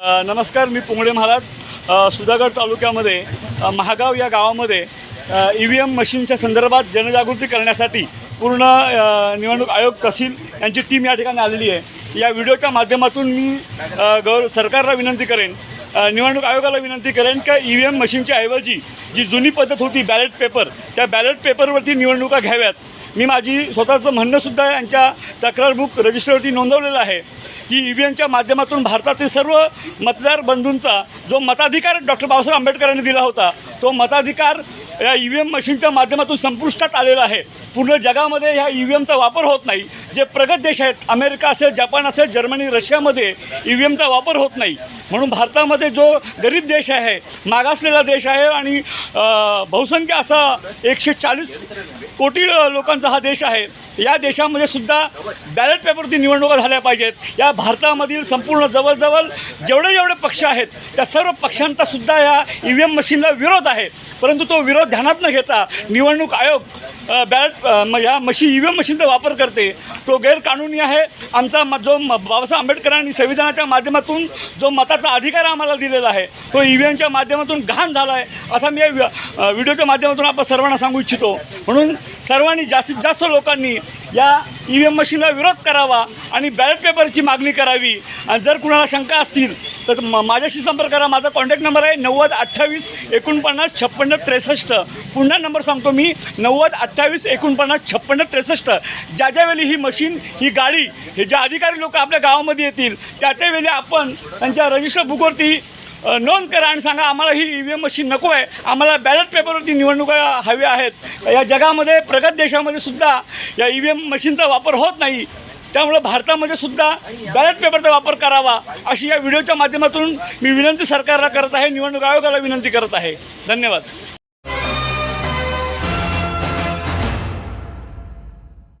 नमस्कार मी पुंगडे महाराज. सुधागड तालुक्यामध्ये महागाव या गावामध्ये ई व्ही एम मशीनच्या संदर्भात जनजागृती करण्यासाठी पूर्ण निवडणूक आयोग तहसील यांची टीम या ठिकाणी आलेली आहे. या व्हिडिओच्या माध्यमातून मी गौर सरकारला विनंती करेन निवडणूक आयोगाला विनंती करेन का ई व्ही एम मशीनच्या ऐवजी जी जुनी पद्धत होती बॅलेट पेपर त्या बॅलेट पेपरवरती निवडणुका घ्याव्यात. मी माझी स्वतःचं म्हणणंसुद्धा यांच्या तक्रार बुक रजिस्टरवरती नोंदवलेलं आहे. की ई व्ही एमच्या माध्यमातून भारतातील सर्व मतदार बंधूंचा जो मताधिकार डॉक्टर बाबासाहेब आंबेडकरांनी दिला होता तो मताधिकार या ई व्ही एम मशीनच्या माध्यमातून संपुष्टात आलेला आहे. पूर्ण जगामध्ये ह्या ई व्ही एमचा वापर होत नाही. जे प्रगत देश आहेत अमेरिका असेल जपान असेल जर्मनी रशियामध्ये ई व्ही एमचा वापर होत नाही. म्हणून भारतामध्ये जो गरीब देश आहे मागासलेला देश आहे आणि बहुसंख्य असा एकशे चाळीस कोटी लोकांचा हा देश आहे या देशामध्ये सुद्धा बॅलेट पेपरवरती निवडणुका झाल्या पाहिजेत. या भारतामधील संपूर्ण जवळजवळ जेवढे जेवढे पक्ष आहेत त्या सर्व पक्षांचा सुद्धा या ई व्ही एम मशीनला विरोध आहे. परंतु तो विरोध ध्यानात न घेता निवडणूक आयोग बॅलेट म- या मशीन ई व्ही एम मशीनचा वापर करते. तो गैरकानूनी आहे. आमचा म- जो म- बाबासाहेब आंबेडकरांनी संविधानाच्या माध्यमातून जो मताचा अधिकार आम्हाला दिलेला आहे तो ई व्ही एमच्या माध्यमातून घाण झाला आहे असा मी व्हिडिओच्या माध्यमातून आपण सर्वांना सांगू इच्छितो. म्हणून सर्वांनी जास्तीत जास्त लोकांनी या ई व्ही एम मशीनला विरोध करावा आणि बॅलेट पेपरची मागणी करावी. आणि जर कुणाला शंका असतील तर म- माझ्याशी संपर्क करा. माझा कॉन्टॅक्ट नंबर आहे नव्वद अठ्ठावीस एकोणपन्नास छप्पन्न त्रेसष्ट. पुन्हा नंबर सांगतो मी नव्वद अठ्ठावीस एकोणपन्नास छप्पन्न त्रेसष्ट. ज्या ज्यावेळी ही मशीन ही गाडी हे जे अधिकारी लोक आपल्या गावामध्ये येतील त्या त्यावेळी आपण त्यांच्या रजिस्टर बुकवरती नोंद करा आणि सांगा आम्हाला ही ई व्ही एम मशीन नको आहे. आम्हाला बॅलेट पेपरवरती निवडणुका हव्या आहेत. या जगामध्ये प्रगत देशामध्ये सुद्धा या ई व्ही एम मशीनचा वापर होत नाही. त्यामुळं भारतामध्ये सुद्धा बॅलेट पेपरचा वापर करावा अशी या व्हिडिओच्या माध्यमातून मी विनंती सरकारला करत आहे निवडणूक आयोगाला विनंती करत आहे. धन्यवाद.